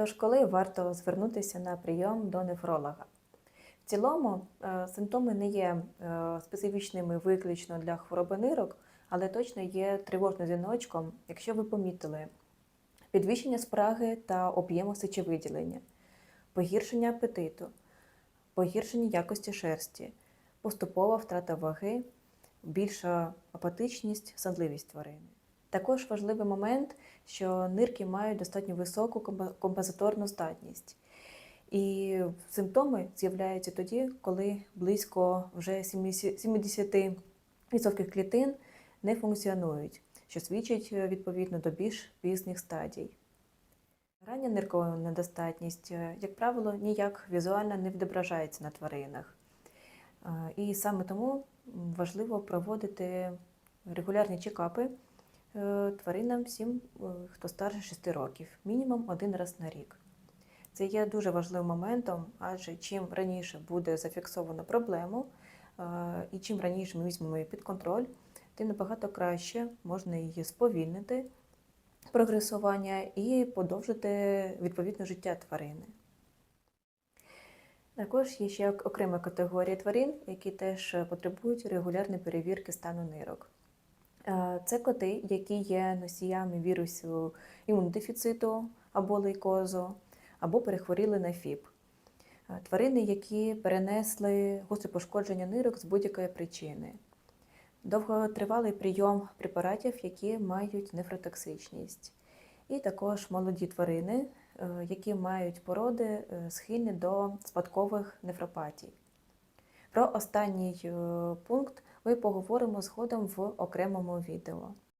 Тож, коли варто звернутися на прийом до нефролога? В цілому е, симптоми не є е, специфічними виключно для хвороби нирок, але точно є тривожним дзвіночком, якщо ви помітили підвищення спраги та об'єму сечовиділення, погіршення апетиту, погіршення якості шерсті, поступова втрата ваги, більша апатичність, сонливість тварини. Також важливий момент, що нирки мають достатньо високу компенсаторну здатність. І симптоми з'являються тоді, коли близько вже 70% клітин не функціонують, що свідчить е, відповідно до більш пізніх стадій. Рання ниркова недостатність, е, як правило, ніяк візуально не відображається на тваринах. Е, І саме тому важливо проводити регулярні чекапи тваринам всім, е, хто старше 6 років, мінімум один раз на рік. Це є дуже важливим моментом, адже чим раніше буде зафіксовано проблему, е, і чим раніше ми візьмемо її під контроль, тим набагато краще можна її сповільнити, прогресування і подовжити відповідно життя тварини. Також є ще окрема категорія тварин, які теж е, потребують регулярної перевірки стану нирок. Е, Це коти, які є носіями вірусу імунодефіциту або лейкозу, або перехворіли на ФІП. Е, Тварини, які перенесли гостре пошкодження нирок з будь-якої причини. Довготривалий прийом препаратів, які мають нефротоксичність. І також молоді тварини, е, які мають породи схильні до спадкових нефропатій. Про останній е, пункт ми поговоримо згодом в окремому відео.